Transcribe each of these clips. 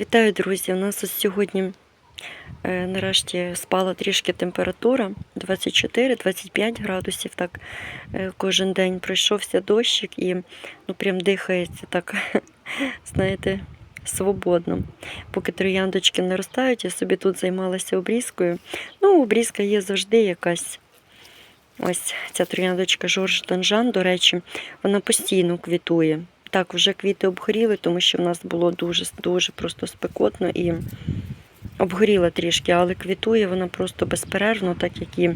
Вітаю, друзі! У нас ось сьогодні е, нарешті спала трішки температура 24-25 градусів. Так е, кожен день пройшовся дощик і ну, прям дихається так, знаєте, свободно. Поки трояндочки наростають, я собі тут займалася обрізкою. Ну, обрізка є завжди якась. Ось ця трояндочка Жорж Данжан, до речі, вона постійно квітує. Так, вже квіти обгоріли, тому що в нас було дуже дуже просто спекотно і обгоріла трішки, але квітує вона просто безперервно, так як і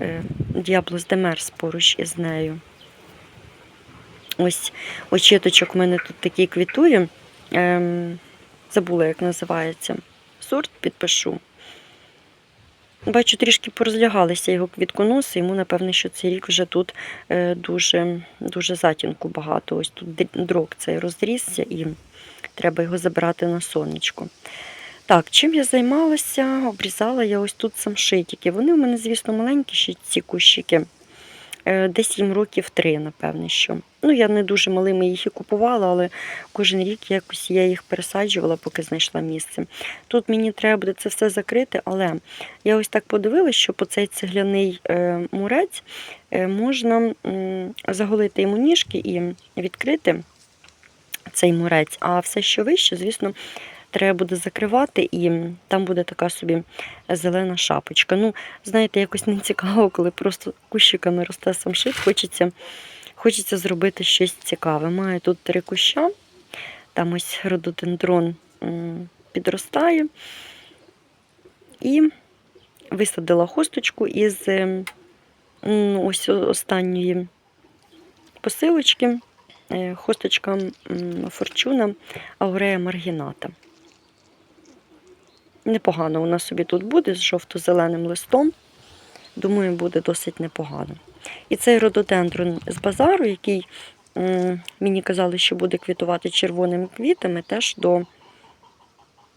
е, Діаблос Демерс поруч із нею. Ось очіточок у мене тут такий квітує. Ем, забула, як називається. Сорт підпишу. Бачу, трішки порозлягалися його квітконоси, йому, напевне, що цей рік вже тут е, дуже, дуже затінку багато. Ось тут дрок цей розрісся і треба його забрати на сонечко. Так, чим я займалася? Обрізала я ось тут самшитики. Вони у мене, звісно, маленькі ще ці кущики. Е, Десь їм років три, напевне, що. Ну, я не дуже малими їх і купувала, але кожен рік якось я їх пересаджувала, поки знайшла місце. Тут мені треба буде це все закрити, але я ось так подивилася, що по цей цегляний е, мурець е, можна заголити йому ніжки і відкрити цей мурець. А все, що вище, звісно, треба буде закривати, і там буде така собі зелена шапочка. Ну, знаєте, якось не цікаво, коли просто кущиками росте самшит. Хочеться, хочеться зробити щось цікаве. Маю тут три куща, там ось рододендрон підростає. І висадила хосточку із ось останньої посилочки. Е, Хосточка Форчуна Аурея Маргіната. Непогано вона собі тут буде з жовто-зеленим листом. Думаю, буде досить непогано. І цей рододендрон з базару, який мені казали, що буде квітувати червоними квітами, теж до,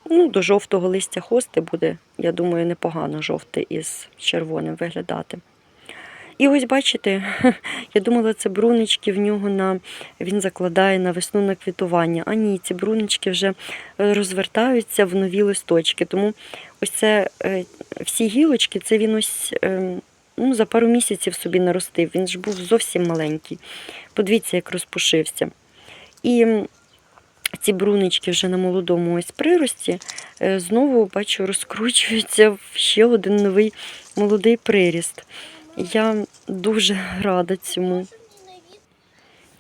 ну, до жовтого листя хости буде, я думаю, непогано жовтий із червоним виглядати. І ось бачите, я думала, це брунички в нього на він закладає на весну на квітування. А ні, ці брунички вже е, розвертаються в нові листочки. Тому ось це е, всі гілочки, це він ось е, ну, за пару місяців собі наростив. Він ж був зовсім маленький. Подивіться, як розпушився. І ці брунички вже на молодому ось прирості знову бачу розкручуються в ще один новий молодий приріст. Я дуже рада цьому.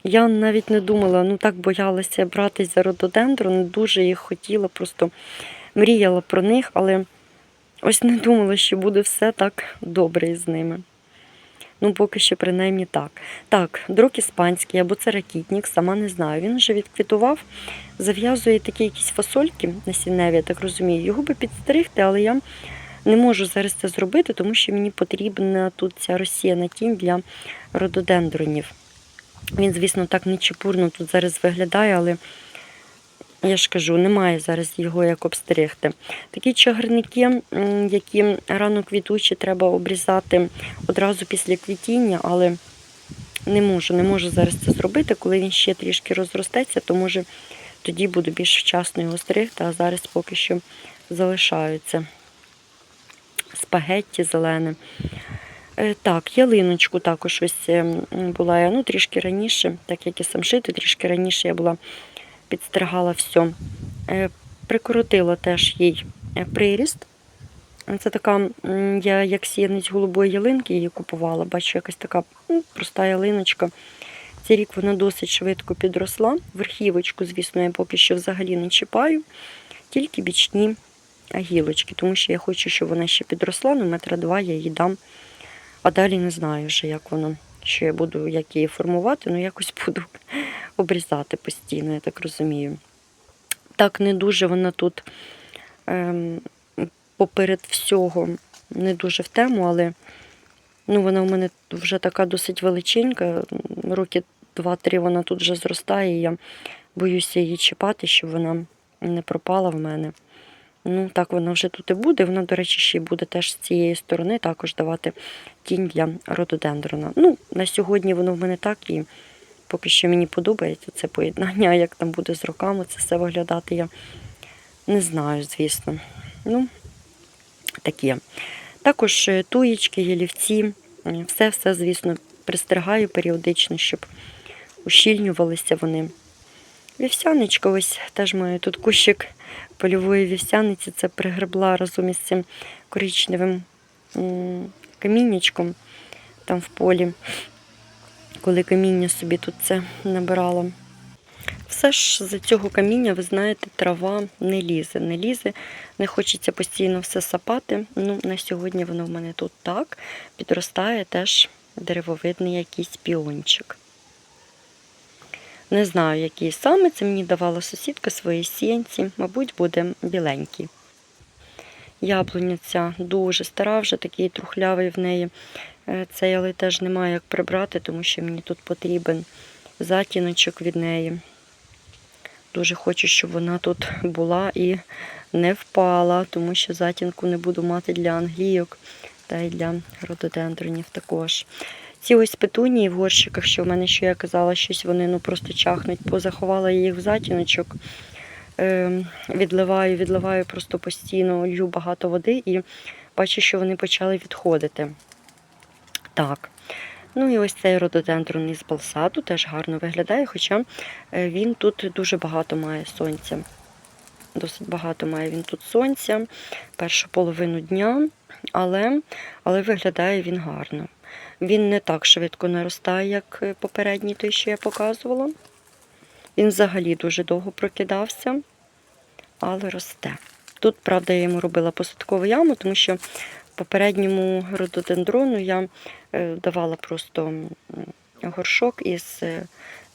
Я навіть не думала, ну так боялася братись за рододендрон, дуже їх хотіла, просто мріяла про них, але ось не думала, що буде все так добре із ними. Ну, поки що, принаймні так. Так, дрок іспанський або це ракітник, сама не знаю. Він вже відквітував, зав'язує такі якісь фасольки насінневі, я так розумію. Його би підстригти, але я не можу зараз це зробити, тому що мені потрібна тут ця розсіяна тінь для рододендронів. Він, звісно, так нечепурно тут зараз виглядає, але я ж кажу, немає зараз його як обстригти. Такі чагарники, які рано квітучі, треба обрізати одразу після квітіння, але не можу, не можу зараз це зробити. Коли він ще трішки розростеться, то може тоді буду більш вчасно його стригти, а зараз поки що залишаються спагетті зелене. Е, Так, ялиночку також ось е, була я ну, трішки раніше, так як і самшити, трішки раніше я була підстригала все. Прикоротила теж їй е, приріст. Це така, я як сіянець голубої ялинки її купувала. Бачу, якась така ну, проста ялиночка. Цей рік вона досить швидко підросла. Верхівочку, звісно, я поки що взагалі не чіпаю, тільки бічні гілочки, тому що я хочу, щоб вона ще підросла, ну метра два я їй дам. А далі не знаю вже, як воно, що я буду, як її формувати, ну якось буду обрізати постійно, я так розумію. Так, не дуже вона тут ем, поперед всього, не дуже в тему, але ну, вона у мене вже така досить величенька. Роки 2-3 вона тут вже зростає, і я боюся її чіпати, щоб вона не пропала в мене. Ну, так вона вже тут і буде. Вона, до речі, ще буде теж з цієї сторони також давати тінь для рододендрона. Ну, на сьогодні воно в мене так і поки що мені подобається це поєднання, як там буде з роками це все виглядати, я Не знаю, звісно. Ну, таке. Також е, туєчки, ялівці, все-все, звісно, пристригаю періодично, щоб ущільнювалися вони. Вівсяничка, ось теж маю тут кущик польової вівсяниці. Це пригребла разом із цим коричневим каміннячком там в полі, коли каміння собі тут це набирала. Все ж за цього каміння, ви знаєте, трава не лізе, не лізе, не хочеться постійно все сапати. Ну, на сьогодні воно в мене тут так. Підростає теж деревовидний якийсь піончик. Не знаю, який саме. Це мені давала сусідка своїй сіянці, мабуть, буде біленький. Яблуня ця дуже стара, вже такий трухлявий в неї. Е, Цей, але теж немає як прибрати, тому що мені тут потрібен затіночок від неї. Дуже хочу, щоб вона тут була і не впала, тому що затінку не буду мати для англійок та й для рододендронів також. Ці ось петунії в горщиках, що в мене, що я казала, щось вони ну просто чахнуть, позаховала їх в затіночок. Е, відливаю, відливаю просто постійно, лью багато води і бачу, що вони почали відходити. Так. Ну і ось цей рододендрон із балсаду теж гарно виглядає, хоча е, він тут дуже багато має сонця. Досить багато має він тут сонця, першу половину дня, але, але виглядає він гарно. Він не так швидко наростає, як е, попередній той, що я показувала. Він взагалі дуже довго прокидався, але росте. Тут, правда, я йому робила посадкову яму, тому що попередньому рододендрону я е, давала просто горшок із е,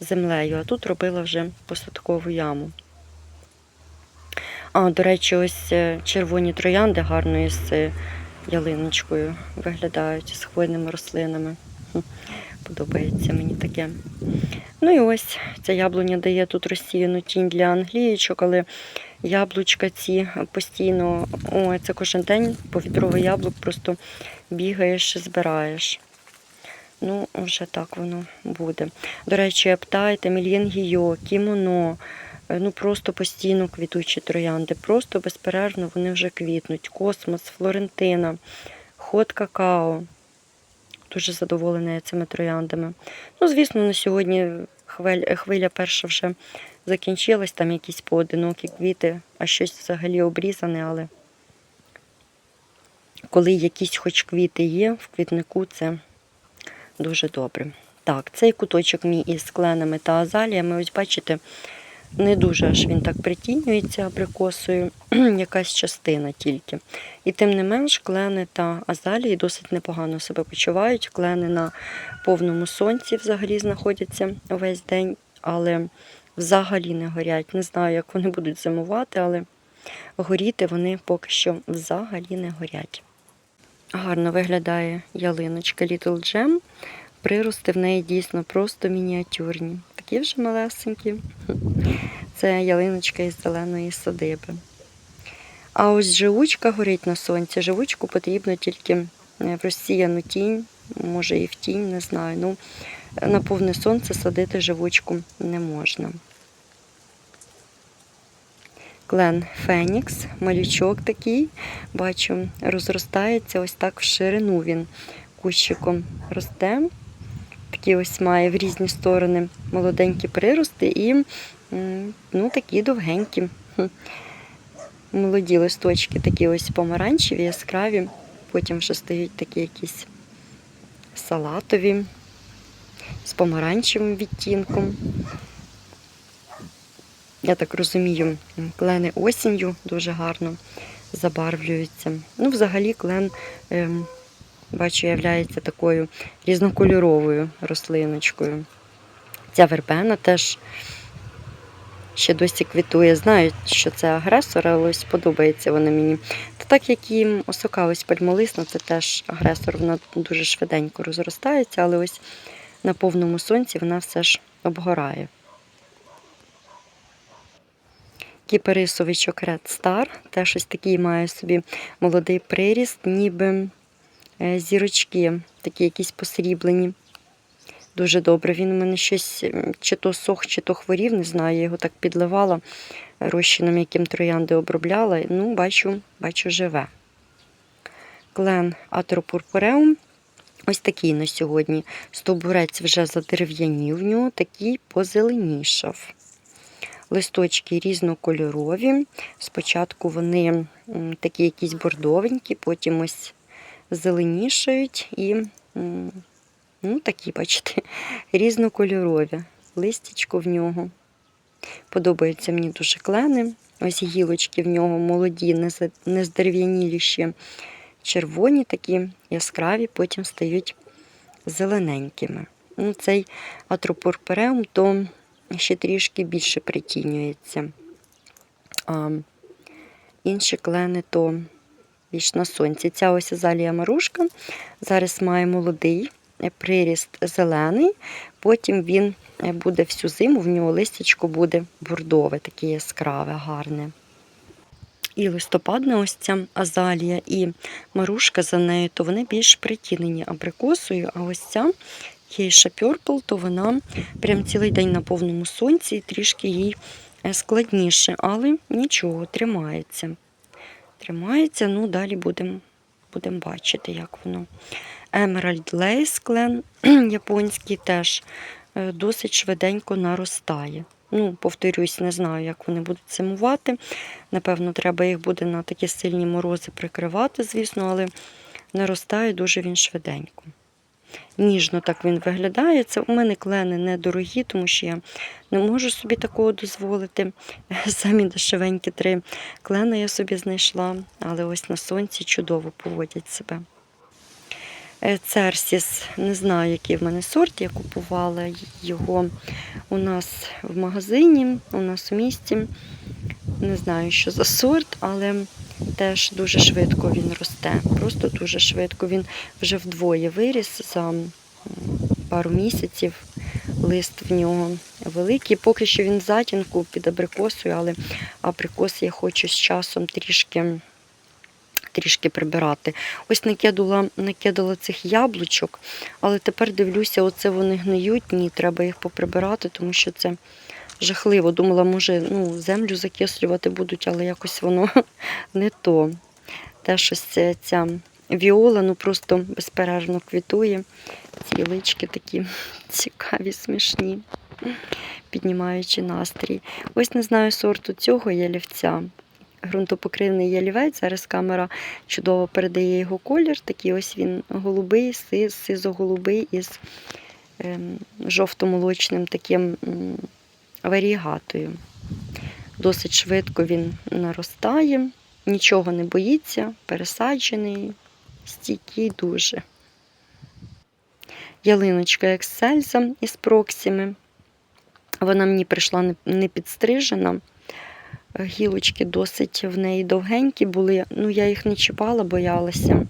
землею, а тут робила вже посадкову яму. А, до речі, ось червоні троянди гарно із ялиночкою виглядають з хвойними рослинами. Подобається мені таке. Ну і ось ця яблуня дає тут розсіяну тінь для англієчок, але яблучка ці постійно, о, це кожен день повітровий яблук, просто бігаєш і збираєш. Ну, вже так воно буде. До речі, аптайте, мільєнгійо, кімоно, ну просто постійно квітучі троянди, просто безперервно вони вже квітнуть. Космос, Флорентина, ход какао. Дуже задоволена я цими трояндами. Ну, звісно, на сьогодні хвиля, хвиля перша вже закінчилась, там якісь поодинокі квіти, а щось взагалі обрізане, але коли якісь хоч квіти є в квітнику, це дуже добре. Так, цей куточок мій із кленами та азаліями, ось бачите, не дуже аж він так притінюється абрикосою, якась частина тільки. І тим не менш, клени та азалії досить непогано себе почувають. Клени на повному сонці взагалі знаходяться увесь день, але взагалі не горять. Не знаю, як вони будуть зимувати, але горіти вони поки що взагалі не горять. Гарно виглядає ялиночка Little Gem. Прирости в неї дійсно просто мініатюрні. Такі вже малесенькі. Це ялиночка із зеленої садиби. А ось живучка горить на сонці. Живучку потрібно тільки е, в розсіяну тінь, може і в тінь, не знаю. Ну, на повне сонце садити живучку не можна. Клен Фенікс, малючок такий, бачу, розростається ось так в ширину він кущиком росте. Такі ось має в різні сторони молоденькі прирости і ну, такі довгенькі. Молоді листочки такі ось помаранчеві, яскраві, потім вже стають такі якісь салатові з помаранчевим відтінком. Я так розумію, клени осінню дуже гарно забарвлюються. Ну, взагалі, клен, ем, бачу, являється такою різнокольоровою рослиночкою. Ця вербена теж ще досі квітує. Знаю, що це агресор, але ось подобається вона мені. Та так як і осока ось пальмолисна, це теж агресор, вона дуже швиденько розростається, але ось на повному сонці вона все ж обгорає. Кіперисовичок Red Star. Теж ось такий має собі молодий приріст, ніби зірочки, такі якісь посріблені. дуже добре. Він у мене щось чи то сох, чи то хворів, не знаю. Я його так підливала розчином, яким троянди обробляла. Ну, бачу, бачу, живе. Клен Атропурпуреум. Ось такий на сьогодні. Стовбурець вже задерев'янів в нього, такий позеленішав. Листочки різнокольорові. Спочатку вони такі якісь бордовенькі, потім ось зеленішають і ну, такі, бачите, різнокольорові. Листячко в нього. Подобаються мені дуже клени. Ось гілочки в нього молоді, не не здерев'янілі ще червоні, такі яскраві, потім стають зелененькими. Ну, цей атропурпереум то ще трішки більше притінюється. А інші клени то більш сонці. Ця ось азалія марушка зараз має молодий е, приріст зелений, потім він е, буде всю зиму, в нього листячко буде бордове, таке яскраве, гарне. І листопадна ось ця азалія, і марушка за нею, то вони більш притінені абрикосою, а ось ця Кейша Purple, то вона прям цілий день на повному сонці, і трішки їй е, складніше, але нічого, тримається. Тримається, ну далі будемо будем бачити, як воно. Emerald Lace Clan японський теж е, досить швиденько наростає. Ну, повторюсь, не знаю, як вони будуть зимувати. Напевно, треба їх буде на такі сильні морози прикривати, звісно, але наростає дуже він швиденько. Ніжно так він виглядає. Це у мене клени недорогі, тому що я не можу собі такого дозволити. Самі дешевенькі три клени я собі знайшла, але ось на сонці чудово поводять себе. Е, Церсіс, не знаю, який в мене сорт, я купувала його у нас в магазині, у нас у місті. Не знаю, що за сорт, але теж дуже швидко він росте. Просто дуже швидко. Він вже вдвоє виріс за пару місяців. Лист в нього великий. Поки що він в затінку під абрикосою, але абрикос я хочу з часом трішки трішки прибирати. Ось накидала, накидала цих яблучок, але тепер дивлюся, оце вони гниють. Ні, треба їх поприбирати, тому що це жахливо. Думала, може, ну, землю закислювати будуть, але якось воно не то. Теж ось ця, віола ну просто безперервно квітує. Ці лички такі цікаві, смішні, піднімаючи настрій. Ось не знаю сорту цього ялівця ґрунтопокривний ялівець. Зараз камера чудово передає його колір. Такий ось він голубий, сизо-голубий із ем, жовто-молочним таким варігатою. Досить швидко він наростає, нічого не боїться, пересаджений, стійкий дуже. Ялиночка ексельза із проксіми. Вона мені прийшла не- підстрижена. Гілочки досить в неї довгенькі були. Ну, я їх не чіпала, боялася,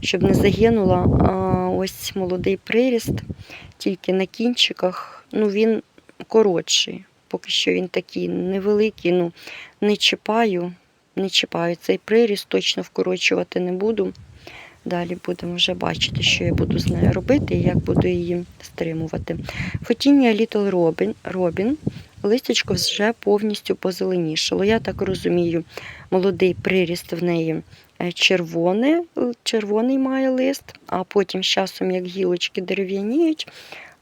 щоб не загинула. А ось молодий приріст, тільки на кінчиках. Ну, він коротший. Поки що він такий невеликий. Ну, не чіпаю, не чіпаю. Цей приріст точно вкорочувати не буду. Далі будемо вже бачити, що я буду з нею робити і як буду її стримувати. Фотіння Little Robin, Robin листячко вже повністю позеленішало. Я так розумію, молодий приріст в неї е, червоне, червоний має лист, а потім з часом, як гілочки дерев'яніють,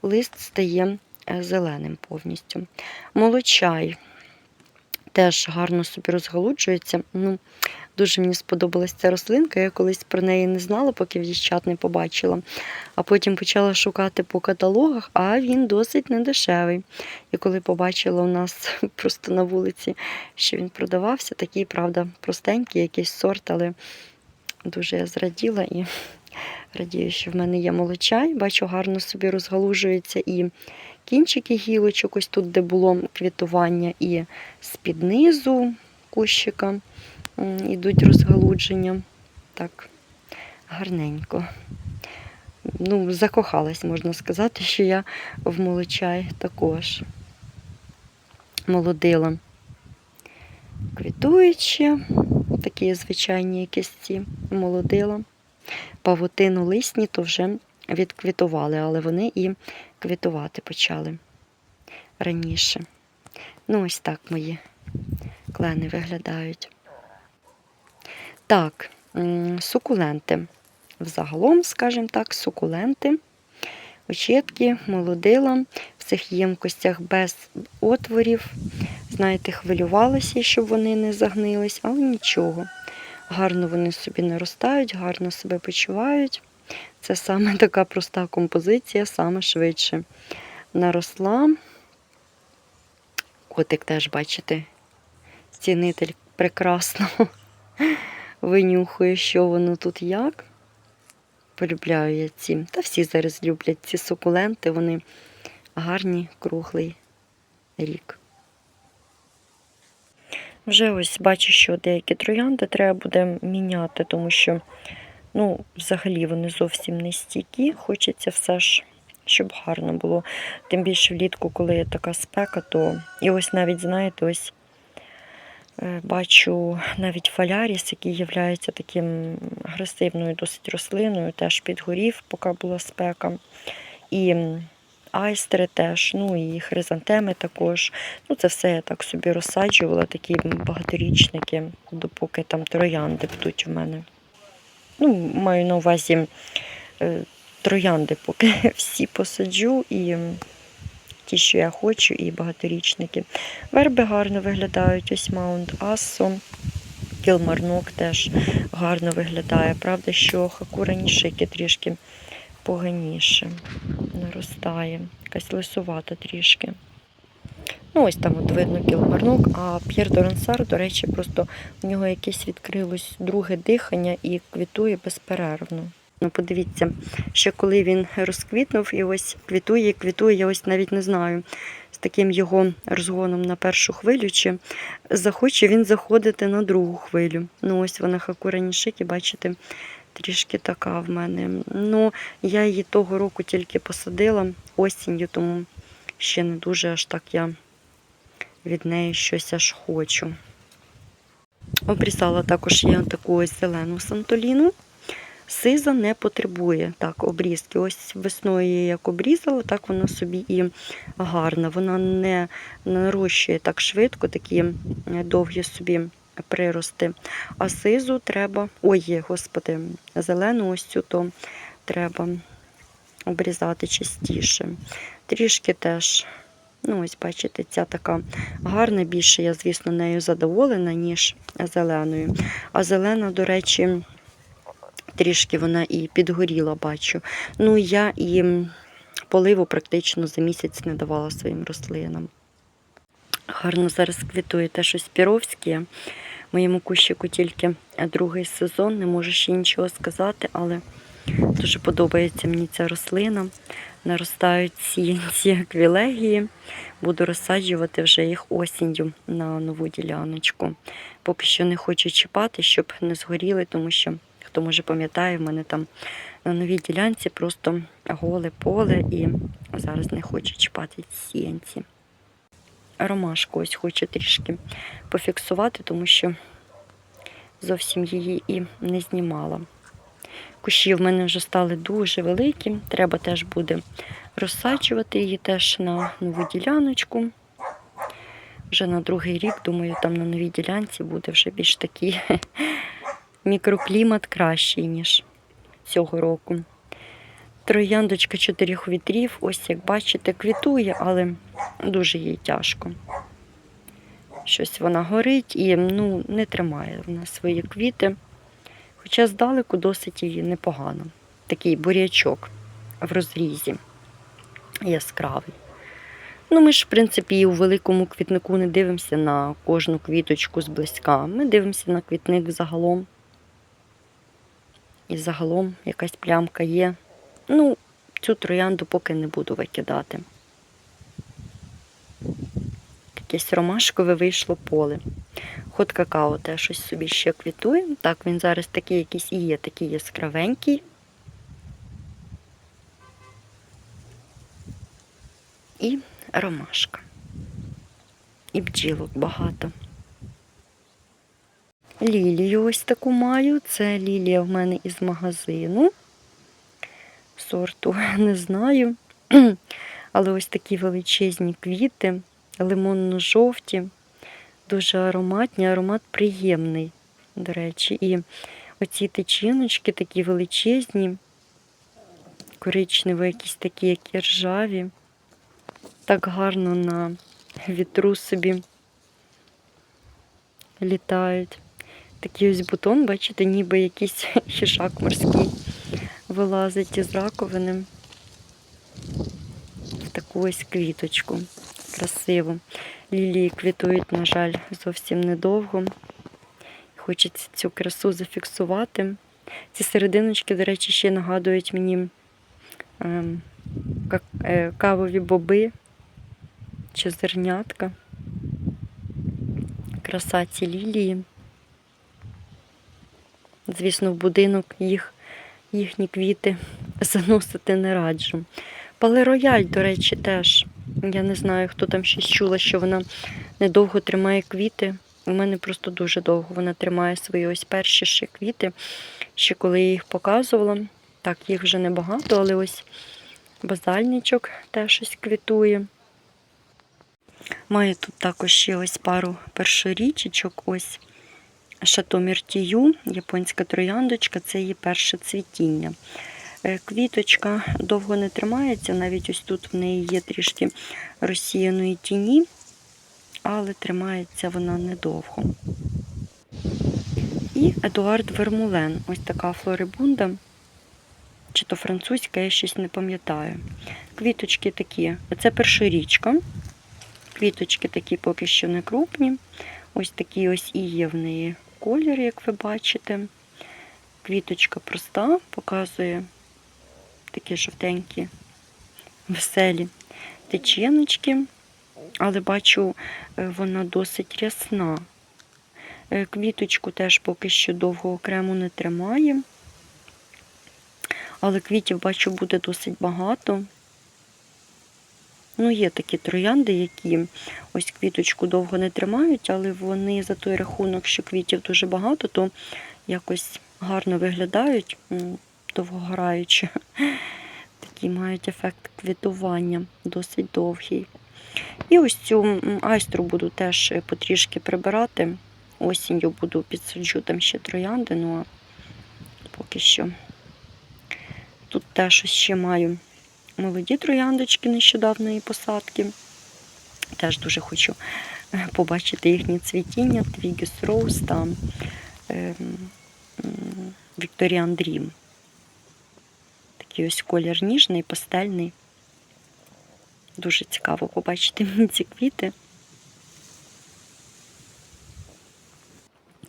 лист стає зеленим повністю. Молочай теж гарно собі розгалуджується. Ну, Дуже мені сподобалась ця рослинка. Я колись про неї не знала, поки в дівчат не побачила. А потім почала шукати по каталогах, а він досить недешевий. І коли побачила у нас просто на вулиці, що він продавався, такий, правда, простенький якийсь сорт, але дуже я зраділа і радію, що в мене є молочай. Бачу, гарно собі розгалужується і кінчики гілочок, ось тут, де було квітування, і з-під низу кущика м, ідуть розгалудження. Так, гарненько. Ну, закохалась, можна сказати, що я в молочай також молодила. Квітуючі, такі звичайні якісь ці молодила. Павутину лисні, то вже відквітували, але вони і квітувати почали раніше. Ну, ось так мої клени виглядають. Так, сукуленти. Взагалом, скажімо так, сукуленти. Очітки, молодила в цих ємкостях без отворів. Знаєте, хвилювалася, щоб вони не загнились, але нічого. Гарно вони собі наростають, гарно себе почувають. Це саме така проста композиція, саме швидше наросла. Котик теж, бачите, цінитель прекрасно винюхує, що воно тут як. Полюбляю я ці. Та всі зараз люблять ці сукуленти, вони гарні круглий рік. Вже ось бачу, що деякі троянди треба буде міняти, тому що ну, взагалі вони зовсім не стійкі. Хочеться все ж, щоб гарно було. Тим більше влітку, коли є така спека, то і ось навіть, знаєте, ось е, бачу навіть фаляріс, який є таким агресивною досить рослиною, теж підгорів, поки була спека. І айстри теж, ну і хризантеми також. Ну, це все я так собі розсаджувала, такі багаторічники, допоки там троянди будуть у мене. Ну, маю на увазі е, троянди, поки всі посаджу, і ті, що я хочу, і багаторічники. Верби гарно виглядають, ось Маунт Ассо. Кілмарнок теж гарно виглядає. Правда, що хакура нішики трішки поганіше наростає. Якась лисувата трішки. Ну, ось там от видно кілмарнок, а П'єр Дорансар, до речі, просто у нього якесь відкрилось друге дихання і квітує безперервно. Ну, подивіться, ще коли він розквітнув і ось квітує, квітує, я ось навіть не знаю, з таким його розгоном на першу хвилю, чи захоче він заходити на другу хвилю. Ну, ось вона хакура нішики, бачите, трішки така в мене. Ну, я її того року тільки посадила осінню, тому ще не дуже аж так я від неї щось аж хочу. Обрізала також я таку ось зелену сантоліну. Сиза не потребує так, обрізки. Ось весною я як обрізала, так вона собі і гарна. Вона не нарощує так швидко, такі довгі собі прирости. А сизу треба, ой, господи, зелену ось цю то треба обрізати частіше. Трішки теж, ну ось бачите, ця така гарна, більше я, звісно, нею задоволена, ніж зеленою. А зелена, до речі, трішки вона і підгоріла, бачу. Ну, я і поливу практично за місяць не давала своїм рослинам. Гарно зараз квітує те щось піровське. Моєму кущику тільки другий сезон, не можу ще нічого сказати, але дуже подобається мені ця рослина. Наростають ці, ці аквілегії. Буду розсаджувати вже їх осінню на нову діляночку. Поки що не хочу чіпати, щоб не згоріли, тому що, хто може пам'ятає, в мене там на новій ділянці просто голе поле і зараз не хочу чіпати ці сіянці. Ромашку ось хочу трішки пофіксувати, тому що зовсім її і не знімала. Кущі в мене вже стали дуже великі. Треба теж буде розсаджувати її теж на нову діляночку. Вже на другий рік, думаю, там на новій ділянці буде вже більш такий мікроклімат кращий, ніж цього року. Трояндочка чотирьох вітрів, ось як бачите, квітує, але дуже їй тяжко. Щось вона горить і ну, не тримає вона свої квіти. Хоча здалеку досить її непогано. Такий бурячок в розрізі яскравий. Ну, ми ж, в принципі, і у великому квітнику не дивимося на кожну квіточку зблизька. Ми дивимося на квітник загалом. І загалом якась плямка є. Ну, цю троянду поки не буду викидати. Якесь ромашкове вийшло поле. Ход какао теж щось собі ще квітує. Так, він зараз такий якийсь і є, такий яскравенький. І ромашка. І бджілок багато. Лілію ось таку маю. Це лілія в мене із магазину. сорту не знаю. Але ось такі величезні квіти, лимонно-жовті, дуже ароматні, аромат приємний, до речі. І оці тичиночки такі величезні, коричневі, якісь такі, як ржаві. Так гарно на вітру собі літають. Такий ось бутон, бачите, ніби якийсь хижак морський вилазить із раковини в таку ось квіточку. Красиву. Лілії квітують, на жаль, зовсім недовго. Хочеться цю красу зафіксувати. Ці серединочки, до речі, ще нагадують мені ем, е, кавові боби чи зернятка. Краса ці лілії. Звісно, в будинок їх, їхні квіти заносити не раджу. Палерояль, до речі, теж. Я не знаю, хто там щось чула, що вона недовго тримає квіти. У мене просто дуже довго вона тримає свої ось перші ще квіти. Ще коли я їх показувала. Так, їх вже небагато, але ось базальничок теж щось квітує. Маю тут також ще ось пару першорічечок. Ось Шато Міртію, японська трояндочка, це її перше цвітіння. Е, Квіточка довго не тримається, навіть ось тут в неї є трішки розсіяної тіні, але тримається вона недовго. І Едуард Вермулен, ось така флорибунда, чи то французька, я щось не пам'ятаю. Квіточки такі, це першорічка. Квіточки такі поки що не крупні. Ось такий ось і є в неї колір, як ви бачите. Квіточка проста, показує такі жовтенькі, веселі тичиночки, але бачу, е, вона досить рясна. Е, Квіточку теж поки що довго окремо не тримає. Але квітів, бачу, буде досить багато. Ну, є такі троянди, які ось квіточку довго не тримають, але вони за той рахунок, що квітів дуже багато, то якось гарно виглядають, м, довгограючи. Такі мають ефект квітування, досить довгий. І ось цю айстру буду теж е, потрішки прибирати. Осінню буду підсаджу там ще троянди, ну а поки що. Тут теж ще маю молоді трояндочки нещодавної посадки. Теж дуже хочу е, побачити їхнє цвітіння, Твігіс Роуз та Вікторіан Дрім. Такий ось колір ніжний, пастельний. Дуже цікаво побачити мені ці квіти.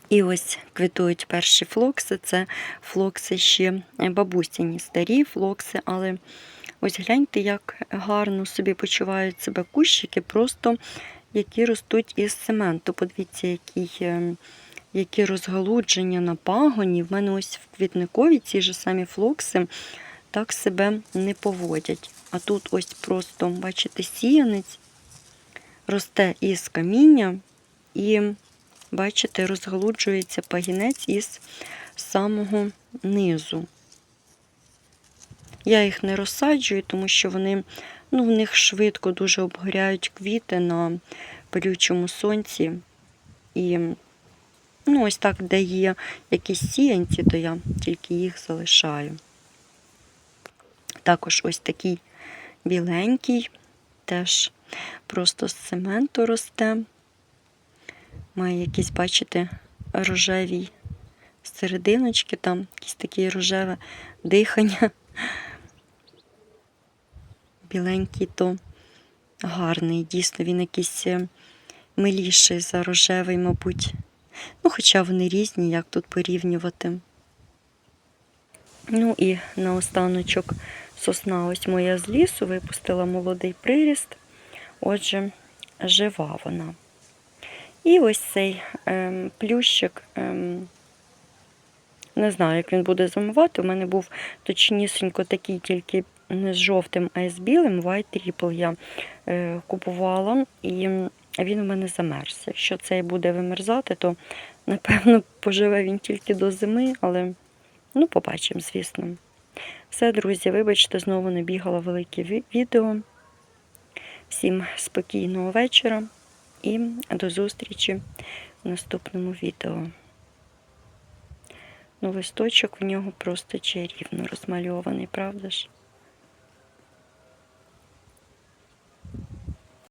І ось квітують перші флокси. Це флокси ще бабусіні, старі флокси, але ось гляньте, як гарно собі почувають себе кущики, просто які ростуть із цементу. Подивіться, які, е, які розгалудження на пагоні. В мене ось в квітникові ці ж самі флокси так себе не поводять. А тут ось просто, бачите, сіянець росте із каміння і бачите, розгалуджується пагінець із самого низу. Я їх не розсаджую, тому що вони, ну, в них швидко дуже обгоряють квіти на палючому сонці. І ну, ось так, де є якісь сіянці, то я тільки їх залишаю. Також ось такий біленький, теж просто з цементу росте. Має якісь, бачите, рожеві серединочки, там якісь таке рожеве дихання. Біленький то гарний, дійсно, він якийсь е, миліший за рожевий, мабуть. Ну, хоча вони різні, як тут порівнювати. Ну і наостаночок сосна ось моя з лісу, випустила молодий приріст. Отже, жива вона. І ось цей ем, плющик, ем, не знаю, як він буде зимувати. У мене був точнісінько такий, тільки не з жовтим, а з білим. White Triple я е, купувала, і він у мене замерз. Якщо цей буде вимерзати, то напевно поживе він тільки до зими, але ну, побачимо, звісно. Все, друзі, вибачте, знову не бігала велике відео. Всім спокійного вечора і до зустрічі в наступному відео. Ну, листочок в нього просто чарівно розмальований, правда ж?